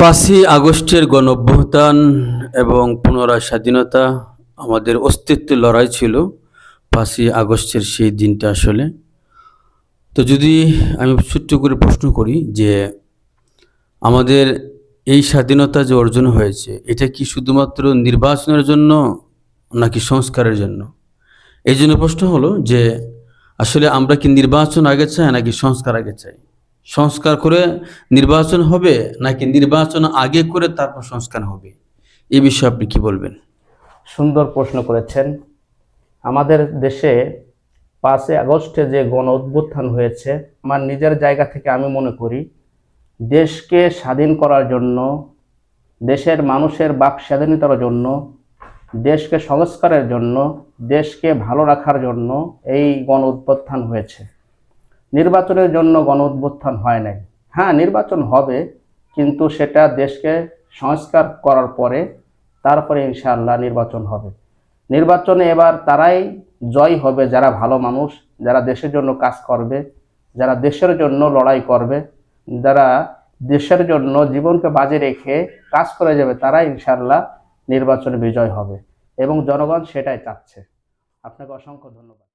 পাঁচই আগস্টের গণ অভ্যুত্থান এবং পুনরায় স্বাধীনতা আমাদের অস্তিত্বের লড়াই ছিল পাঁচই আগস্টের সেই দিনটা আসলে। তো যদি আমি ছোট্ট করে প্রশ্ন করি যে আমাদের এই স্বাধীনতা যে অর্জন হয়েছে, এটা কি শুধুমাত্র নির্বাচনের জন্য নাকি সংস্কারের জন্য? এই জন্য প্রশ্ন হলো যে আসলে আমরা কি নির্বাচন আগে চাই নাকি সংস্কার আগে চাই? সংস্কার করে নির্বাচন হবে নাকি নির্বাচন আগে করে তারপর সংস্কার হবে? এ বিষয়ে আপনি কি বলবেন? সুন্দর প্রশ্ন করেছেন। আমাদের দেশে পাঁচই আগস্টে যে গণ অভ্যুত্থান হয়েছে, আমার নিজের জায়গা থেকে আমি মনে করি, দেশকে স্বাধীন করার জন্য, দেশের মানুষের বাক স্বাধীনতার জন্য, দেশকে সংস্কারের জন্য, দেশকে ভালো রাখার জন্য এই গণ অভ্যুত্থান হয়েছে। নির্বাচনের জন্য গণ অভ্যুত্থান হয় নাই। হ্যাঁ নির্বাচন হবে, কিন্তু সেটা দেশকে সংস্কার করার পরে তারপরে ইনশাআল্লাহ নির্বাচন হবে। নির্বাচনে এবার তারাই জয় হবে, যারা ভালো মানুষ, যারা দেশের জন্য কাজ করবে, যারা দেশের জন্য লড়াই করবে, যারা দেশের জন্য জীবনকে বাজে রেখে কাজ করে যাবে, তারাই ইনশাআল্লাহ নির্বাচনে বিজয় হবে। এবং জনগণ সেটাই চাচ্ছে। আপনাকে অসংখ্য ধন্যবাদ।